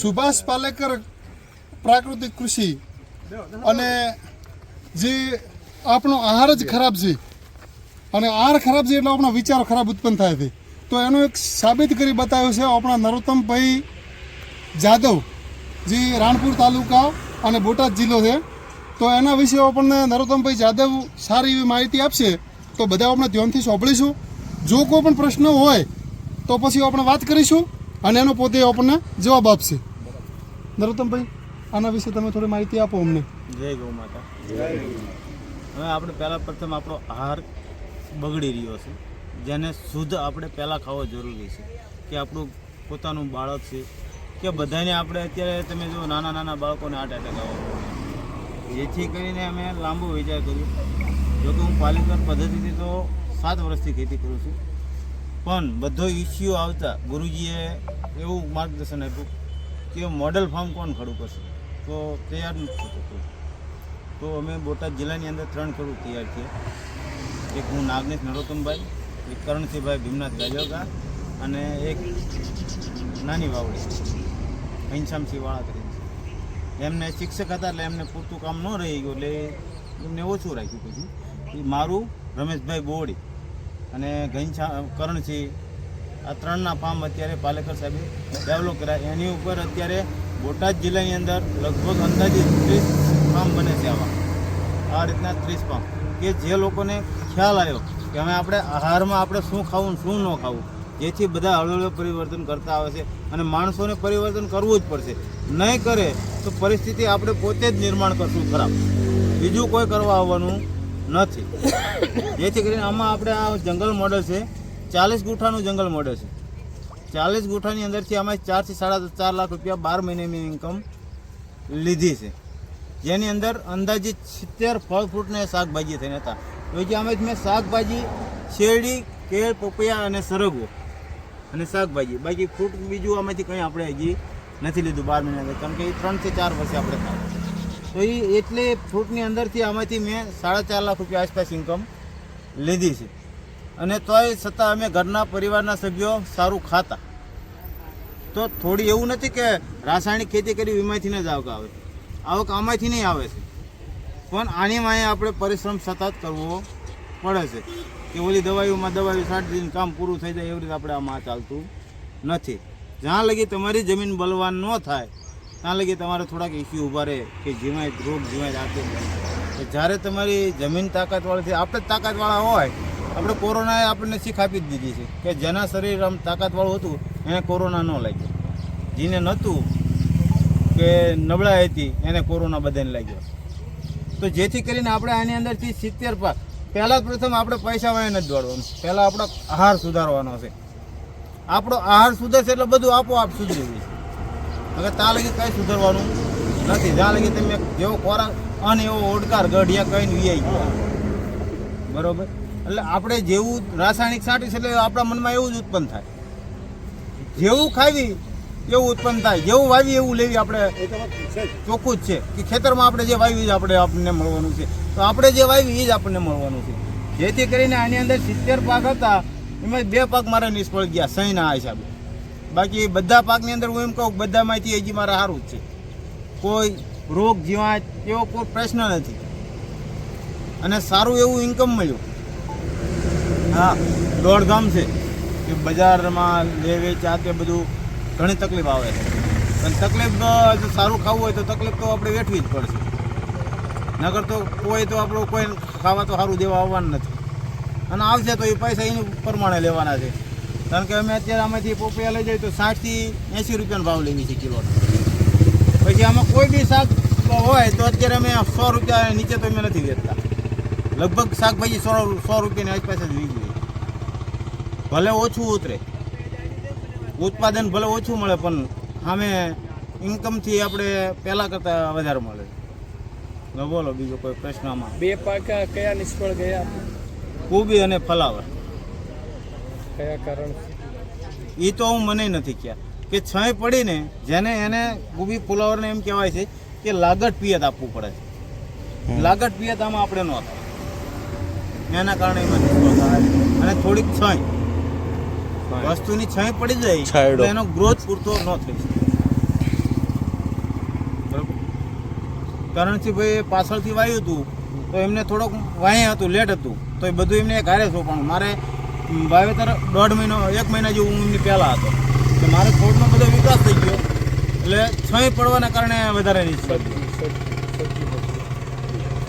સુભાષ પાલેકર પ્રાકૃતિક કૃષિ અને જે આપણો આહાર જ ખરાબ છે અને આહાર ખરાબ છે એટલે આપણા વિચારો ખરાબ ઉત્પન્ન થાય છે. તો એનો એક સાબિત કરી બતાવ્યો છે આપણા નરોત્તમભાઈ જાદવ, જે રાણપુર તાલુકા અને બોટાદ જિલ્લો છે. તો એના વિશે આપણને નરોત્તમભાઈ જાદવ સારી એવી માહિતી આપશે. તો બધા આપણે ધ્યાનથી સાંભળીશું. જો કોઈ પણ પ્રશ્ન હોય તો પછી આપણે વાત કરીશું. અને એનો પોતે આપણને જવાબ આપશે. નરોત્તમભાઈ, આના વિશે તમે થોડી માહિતી આપો અમને. જય ગૌ માતા. હવે આપણે પહેલાં પ્રથમ આપણો આહાર બગડી રહ્યો છે. જેને શુદ્ધ આપણે પહેલાં ખાવો જરૂરી છે. કે આપણું પોતાનું બાળક છે. કે બધાને આપણે અત્યારે તમે જો નાના નાના બાળકોને હાર્ટ એટેક આવો. જેથી કરીને અમે લાંબુ વિચાર કર્યો. જો કે હું પાલિકર પદ્ધતિથી તો સાત વર્ષથી ખેતી કરું છું. પણ બધો ઇસ્યુ આવતા. ગુરુજીએ એવું માર્ગદર્શન આપ્યું કે મોડલ ફાર્મ કોણ ખડું કરશે? તો તૈયાર નથી થતું તો અમે બોટાદ જિલ્લાની અંદર ત્રણ ખેડૂત તૈયાર છીએ. એક હું નાગનેશ નરોત્તમભાઈ, એક કરણસિંહભાઈ ભીમનાથ ગાજવકા અને એક નાની વાવડી, ઘનશ્યામસિંહ વાળા કરીને. એમને શિક્ષક હતા એટલે એમને પૂરતું કામ ન રહી ગયું એટલે એમને ઓછું રાખ્યું પછી. મારું રમેશભાઈ બોડી અને ઘનશ્યા કરણ છે. આ ત્રણના ફાર્મ અત્યારે પાલેકર સાહેબે ડેવલપ કર્યા. એની ઉપર અત્યારે બોટાદ જિલ્લાની અંદર લગભગ અંદાજે ત્રીસ ફાર્મ બને છે આવા. આ રીતના ત્રીસ ફાર્મ કે જે લોકોને ખ્યાલ આવ્યો કે હવે આપણે આહારમાં આપણે શું ખાવું શું ન ખાવું, જેથી બધા હળવળે પરિવર્તન કરતા આવે છે અને માણસોને પરિવર્તન કરવું જ પડશે. નહીં કરે તો પરિસ્થિતિ આપણે પોતે જ નિર્માણ કરશું ખરાબ. બીજું કોઈ કરવા આવવાનું નથી. જેથી કરીને આમાં આપણે આ જંગલ મોડલ છે. ચાલીસ ગુઠાનું જંગલ મોડલ છે. ચાલીસ ગુઠાની અંદરથી અમે ચારથી સાડા ચાર લાખ રૂપિયા બાર મહિનાની ઇન્કમ લીધી છે. જેની અંદર અંદાજિત સિત્તેર ફળ ફ્રૂટને શાકભાજી થઈને હતા. તો જે અમે મેં શાકભાજી, શેરડી, કેળ, પપૈયા અને સરગવો અને શાકભાજી. બાકી ફ્રૂટ બીજું આમાંથી કંઈ આપણે હજી નથી લીધું બાર મહિના કારણ કે એ ત્રણથી ચાર વર્ષે આપણે થાય તો એ એટલે ફ્રૂટની અંદરથી આમાંથી મેં સાડા ચાર લાખ રૂપિયા આસપાસ ઇન્કમ લીધી છે. અને તોય છતાં અમે ઘરના પરિવારના સભ્યો સારું ખાતા. તો થોડી એવું નથી કે રાસાયણિક ખેતી કરી વીમાથી જ આવક આવે. આવક આમાંથી નહીં આવે છે. પણ આની માએ આપણે પરિશ્રમ સતત કરવો પડે છે કે ઓલી દવાઈઓમાં દવાઈઓ છાંટી દઈને કામ પૂરું થઈ જાય એવી રીતે આપણે આમાં ચાલતું નથી. જ્યાં લગી તમારી જમીન બલવાન ન થાય ત્યાં લગી તમારે થોડાક ઇસ્યુ ઊભા રહે કે જીવાય રોગ જીવાય આ તો જ્યારે તમારી જમીન તાકાતવાળી છે આપણે જ તાકાતવાળા હોય, આપણે કોરોનાએ આપણને શીખ આપી જ દીધી છે કે જેના શરીર આમ તાકાતવાળું હતું, એને કોરોના ન લાગ્યો. જેને નહોતું કે નબળાઈ હતી, એને કોરોના બધાને લાગ્યો. તો જેથી કરીને આપણે આની અંદરથી સિત્તેર પાક પહેલાં પ્રથમ આપણે પૈસા વાય નથી દોડવાનું. પહેલાં આપણો આહાર સુધારવાનો છે. આપણો આહાર સુધરશે એટલે બધું આપોઆપ સુધરી જશે. હવે ત્યાં લગી કંઈ સુધરવાનું નથી. જ્યાં લગી તમે જેવો ખોરાક અને એવો ઓડકાર ગઢિયા કહીને વીઆઈ બરોબર? એટલે આપણે જેવું રાસાયણિક છાંટીશ એટલે આપણા મનમાં એવું જ ઉત્પન્ન થાય. જેવું ખાવી એવું ઉત્પન્ન થાય. જેવું વાવી એવું લેવી આપણે ચોખ્ખું જ છે કે ખેતરમાં આપણે જે વાવી જ આપણે આપણને મળવાનું છે. તો આપણે જે વાવી એ જ આપણને મળવાનું છે. જેથી કરીને આની અંદર સિત્તેર પાક હતા. એમાં બે પાક મારા નિષ્ફળ ગયા. સહીના હિસાબે. બાકી બધા પાકની અંદર હું એમ કહું બધા બધામાંથી હજી મારે સારું જ છે. કોઈ રોગ જીવાત એવો કોઈ પ્રશ્ન નથી. અને સારું એવું ઇન્કમ મળ્યું. હા દોડધામ છે કે બજારમાં લે, વેચ તે બધું ઘણી તકલીફ આવે છે. અને તકલીફ સારું ખાવું હોય તો તકલીફ તો આપણે વેઠવી જ પડશે. નગર તો કોઈ તો આપણું કોઈ ખાવા તો સારું દેવા આવવાનું નથી. અને આવશે તો એ પૈસા એની પ્રમાણે લેવાના છે. કારણ કે અમે અત્યારે આમાંથી પોપિયા લઈ જઈએ તો સાઠથી એંસી રૂપિયાનો ભાવ લઈએ છીએ કિલો. પછી આમાં કોઈ બી શાક હોય તો અત્યારે અમે સો રૂપિયા નીચે તો અમે નથી વેચતા. લગભગ શાકભાજી સો સો રૂપિયાની આસપાસ જ વીજળી. ભલે ઓછું ઉતરે. ઉત્પાદન ભલે ઓછું મળે પણ સામે ઇન્કમથી આપણે પહેલાં કરતાં વધારે મળે. બોલો બીજો કોઈ પ્રશ્ન આમાં? બે પાકા કયા નિષ્ફળ ગયા? કોબી અને ફલાવર. કયા કારણ એ તો હું મને નથી કહ્યા. કે છય પડીને જેને એને ગુબી પુલાવરને એમ કહેવાય છે કે લાગટ પિયત આપવું પડે છે. લાગટ પિયત આમાં આપણે ન આપતા એના કારણે એમાં થાય અને થોડીક છય. વસ્તુની છય પડી જાય તો એનો ગ્રોથ પૂરતો ન થઈ શકે. કરણસિંહ ભાઈ પાછળથી વાયું હતું તો એમને થોડોક વાંહે હતું લેટ હતું તો એ બધું એમને ઘારે સોંપણું મારે વાવેતર દોઢ મહિનો એક મહિના જેવું હું એમની પહેલાં હતો. એટલે મારે છોડનો બધો વિકાસ થઈ ગયો. એટલે છય પડવાના કારણે વધારે નથી.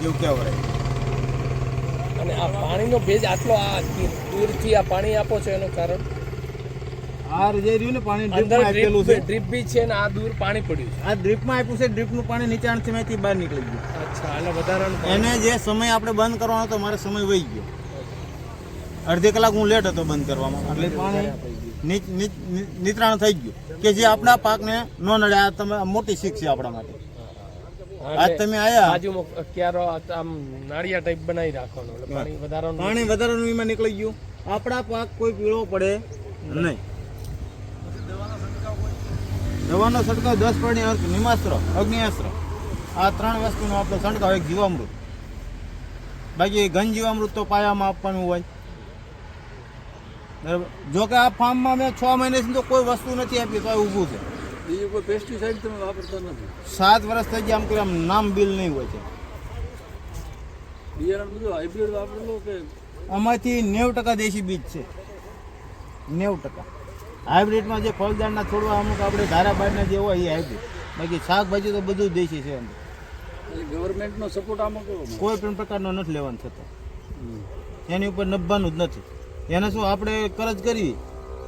એવું કહેવાય. અને આ પાણીનો ભેજ આટલો આ દૂરથી આ પાણી આપો છો એનું કારણ? આ જે રહ્યું ને પાણી ડ્રીપમાં આપેલું છે. ડ્રીપ બી છે ને આ દૂર પાણી પડ્યું છે. આ ડ્રીપમાં આપ્યું છે ડ્રીપનું પાણી નીચાણથી માંથી બહાર નીકળી ગયું. અચ્છા એટલે વધારાનું એને જે સમય આપણે બંધ કરવાનો હતો મારે સમય વહી ગયો. અડધી કલાક હું લેટ હતો બંધ કરવામાં. એટલે પાણી? નિત્રાણ થઈ ગયું. કે જે આપણા પાકને ન નડે આ તમે મોટી શીખ છે આપણા માટે. આજ તમે આયા. આજુ ક્યારો આમ નાળિયા ટાઈપ બનાવી રાખવાનો પાણી વધારાનું પાણી વધારાનું એમાં નીકળી ગયું. આપણા પાક કોઈ પીળો પડે નહીં. દવાનો છંટકાવ દસ પાણી અર્થ નિમાસ્ત્ર અગ્નિઅસ્ત્ર આ ત્રણ વસ્તુનો આપણો છંટકાવ એક જીવામૃત. બાકી ઘન જીવામૃત તો પાયામાં આપવાનું હોય. બરાબર? જો કે આ ફાર્મમાં મેં છ મહિનાથી તો કોઈ વસ્તુ નથી આપી તો ઊભું છે. બીજું કોઈ પેસ્ટિસાઇડ તમે વાપરતા નથી? સાત વર્ષ થઈ ગયા આમ કે આમ નામ બિલ નહીં હોય છે. બિયારણ બધું હાઇબ્રિડ વાપરેલો કે? આમાંથી નેવું ટકા દેશી બીજ છે. નેવું ટકા. હાઇબ્રિડમાં જે ફળદારના છોડવા અમુક આપણે ધારાબારના જે હોય એ હાઇબ્રિડ બાકી શાકભાજી તો બધું દેશી છે અંદર ગવર્મેન્ટનો સપોર્ટ આમાં કોઈ પણ પ્રકારનો નથી લેવાનું થતો. એની ઉપર નભવાનું જ નથી. એને શું આપણે કરજ કરી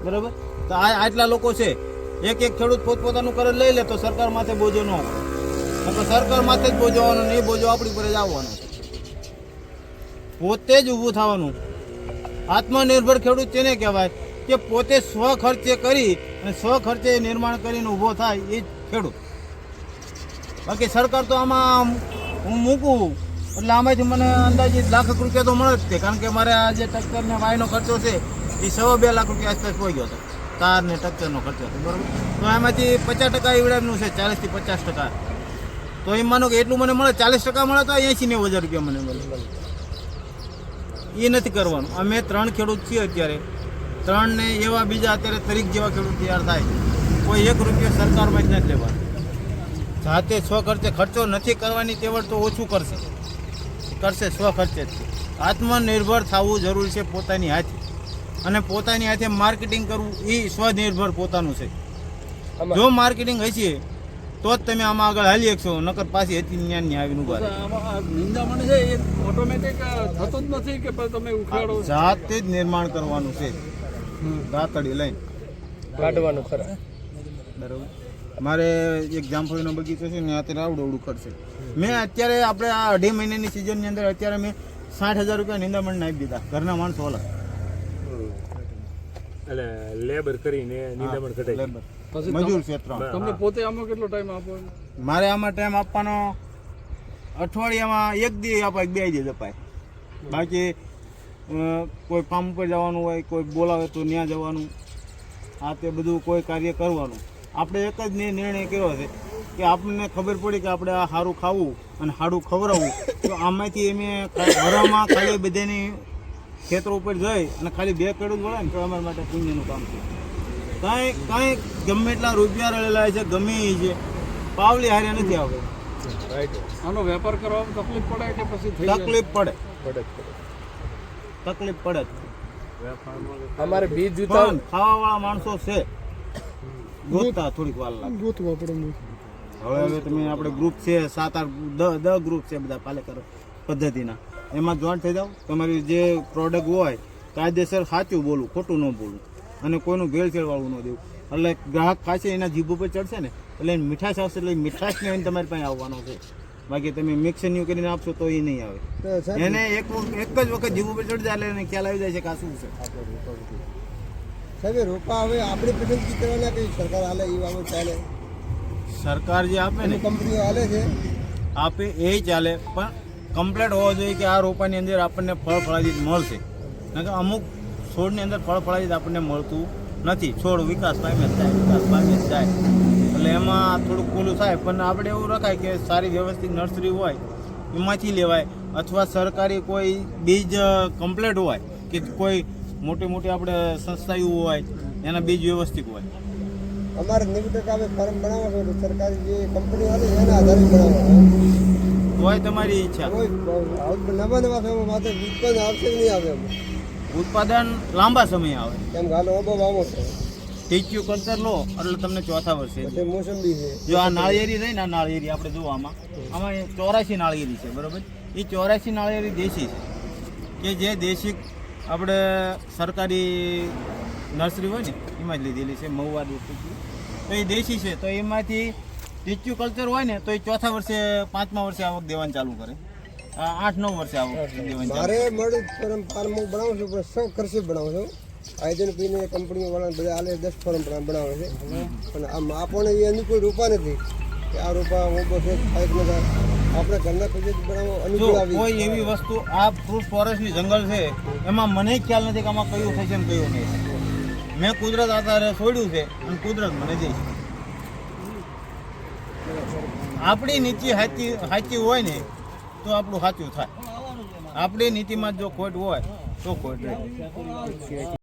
બરાબર? તો આ આટલા લોકો છે. એક એક ખેડૂત પોતપોતાનું કરજ લઈ લે તો સરકાર માથે બોજો ન આવે. સરકાર માથે જ બોજો આવવાનો ને બોજો આપણી પર જ આવવાનો. પોતે જ ઊભું થવાનું. આત્મનિર્ભર ખેડૂત તેને કહેવાય કે પોતે સ્વ ખર્ચે કરી અને સ્વ ખર્ચે નિર્માણ કરીને ઊભો થાય એ જ ખેડૂત. બાકી સરકાર તો આમાં હું મૂકું એટલે આમાંથી મને અંદાજિત લાખ રૂપિયા તો મળે જ છે. કારણ કે મારે આ જે ટ્રેક્ટર ને વાયનો ખર્ચો છે, એ સવા બે લાખ રૂપિયા આસપાસ પહોંચી ગયો હતો તાર ને ટ્રેક્ટરનો ખર્ચો હતો બરાબર? તો એમાંથી પચાસ ટકા ઈવડામનું છે ચાલીસથી પચાસ ટકા. તો એમ માનો કે એટલું મને મળે, ચાલીસ ટકા મળે તો એંસી નેવું હજાર રૂપિયા મને મળે. એ નથી કરવાનું. અમે ત્રણ ખેડૂત છીએ અત્યારે. ત્રણ ને એવા બીજા અત્યારે તરીક જેવા ખેડૂત તૈયાર થાય કોઈ એક રૂપિયો સરકારમાં જ નથી લેવાનો. જાતે સ્વ ખર્ચે ખર્ચો નથી કરવાની, તેવડ તો ઓછું કરશે. કરશે સ્વ ખર્ચે જ. આત્મનિર્ભર થવું જરૂરી છે પોતાની હાથે. અને પોતાની હાથે માર્કેટિંગ કરવું એ સ્વનિર્ભર પોતાનું છે. જો માર્કેટિંગ હશે તો જ તમે આમાં આગળ હાલી શકશો નકર પાછી હતી જ્ઞાનની આવીને નિંદામણ છે એ ઓટોમેટિક થતું જ નથી કે તમે ઉખાડો જાતે જ નિર્માણ કરવાનું છે. દાતડી લઈને. કાઢવાનું ખરા. બરાબર. મારે એક જામફળીનો બગીચો છે ને અત્યારે આવડું આવડું ખર્ચે મેં અત્યારે આપણે આ અઢી મહિનાની સિઝનની અંદર અત્યારે મેં સાઠ હજાર રૂપિયા નિંદામણ નાખી દીધા ઘરના માણસો ઓલા એટલે લેબર કરીને નિંદામણ કઢાઈ લેબર પછી મજૂર છે ત્રણ તમને પોતે આમાં કેટલો ટાઈમ આપો મારે આમાં ટાઈમ આપવાનો અઠવાડિયામાં એક દી અપાય બે દી અપાય. બાકી કોઈ કામ ઉપર જવાનું હોય કોઈ બોલાવે તો ત્યાં જવાનું. આ તે બધું કોઈ કાર્ય કરવાનું. આપણે એક જ નિર્ણય કર્યો છે કે આપણને ખબર પડી કે આપણે આ સારું ખાવું અને સારું ખવડાવવું તો આમાંથી અમે ઘરમાં ખાલી બધાની ખેતરો ઉપર જઈ અને ખાલી બે ખેડૂત વળે ને તો અમારા માટે પુણ્યનું કામ છે. કાંઈ કાંઈ ગમે એટલા રૂપિયા રહેલા છે ગમે એ છે. પાવલી હારે નથી આવે રાઈટ આનો વેપાર કરવામાં તકલીફ પડે કે પછી તકલીફ પડે. પડે તકલીફ પડે જ. અમારે બીજ જૂતા પણ ખાવાવાળા માણસો છે. ગોતતા થોડીક વાર લાગે. ગોતવા પડે હવે હવે તમે આપણે ગ્રુપ છે સાત આઠ દ ગ્રુપ છે બધા પાલેકર પદ્ધતિના. એમાં જોઈન થઈ જાઓ. તમારી જે પ્રોડક્ટ હોય કાયદેસર સાચું બોલવું ખોટું ન બોલવું અને કોઈનું ભેળસેળ વાળું ન દેવું. એટલે ગ્રાહક ખાશે એના જીભ ઉપર ચડશે ને એટલે એની મીઠાશ આવશે એટલે મીઠાશ એને તમારી પાસે આવવાનો છે. બાકી તમે મિક્સ ન્યુ કરીને આપશો તો એ નહીં આવે. એને એક એક જ વખત જીભ ઉપર ચડી જાય એટલે એને ખ્યાલ આવી જાય છે કે આ શું છે. સાહેબ રોપા હવે આપણે પસંદગી કરવાના કઈ સરકાર હાલે એ બાબત ચાલે. સરકાર જે આપે ને કંપનીઓ હાલે છે. આપે એ ચાલે પણ કમ્પ્લેટ હોવો જોઈએ કે આ રોપાની અંદર આપણને ફળ ફળાદિત મળશે. કારણ કે અમુક છોડની અંદર ફળ ફળાદિત આપણને મળતું નથી. છોડ વિકાસ પામે જાય વિકાસ પામે જાય એટલે એમાં થોડુંક ખુલ્લું થાય પણ આપણે એવું રખાય કે સારી વ્યવસ્થિત નર્સરી હોય એમાંથી લેવાય. અથવા સરકારી કોઈ બીજ કમ્પ્લેટ હોય કે કોઈ મોટી મોટી આપણે સંસ્થાઓ હોય એના બીજ વ્યવસ્થિત હોય. અમારે નેવું ટકા અમે ફોર્મ બનાવો છો સરકારી જે કંપની આવે એના આધારે બનાવો હોય તમારી ઈચ્છા. નવા નવા ફેમો માથે ઉત્પાદન આવશે નહીં આવે ઉત્પાદન લાંબા સમય આવે. કેમ ગાલો ઓબો વાવો છે. ટીચ્યુ કલ્ચર લો એટલે તમને ચોથા વર્ષે. મોસંબી છે. જો આ નાળિયેરી રહી ને આ નાળિયેરી આપણે જોવામાં આમાં. આમાં ચોરાશી નાળિયેરી છે બરોબર? એ ચોરાશી નાળિયેરી દેશી છે. કે જે દેશી આપણે સરકારી નર્સરી હોય ને એમાં જ લીધેલી છે મહુવા ડિસ્ટ્રિક્ટની તો એ દેશી છે તો એમાંથી ટીચ્યુ કલ્ચર હોય ને તો એ ચોથા વર્ષે પાંચમા વર્ષે આવક દેવાનું ચાલુ કરે. આઠ નવ વર્ષે આવક દેવાનું મારે મળી પરંપરા હું બનાવું છું પણ સૌ ખર્ચે બનાવું છું? આયોજન પીને કંપનીઓ વાળા બધા આલે દસ પરંપરા બનાવે છે. પણ આ માપોને એ અનુકૂળ રૂપા નથી. કે આ રૂપા હું બસ નથી આપણે ઘરના પૈસા બનાવવા અનુકૂળ આવી. કોઈ એવી વસ્તુ આ ફ્રૂટ ફોરેસ્ટની જંગલ છે એમાં મને ખ્યાલ નથી કે આમાં કયું થશે ને કયું નહીં. મેં કુદરત આધારે છોડ્યું છે અને કુદરત મને દે આપણી નીતિ સાચી સાચી હોય ને તો આપણું સાચું થાય. આપણી નીતિમાં જો ખોટ હોય તો ખોટ રહે.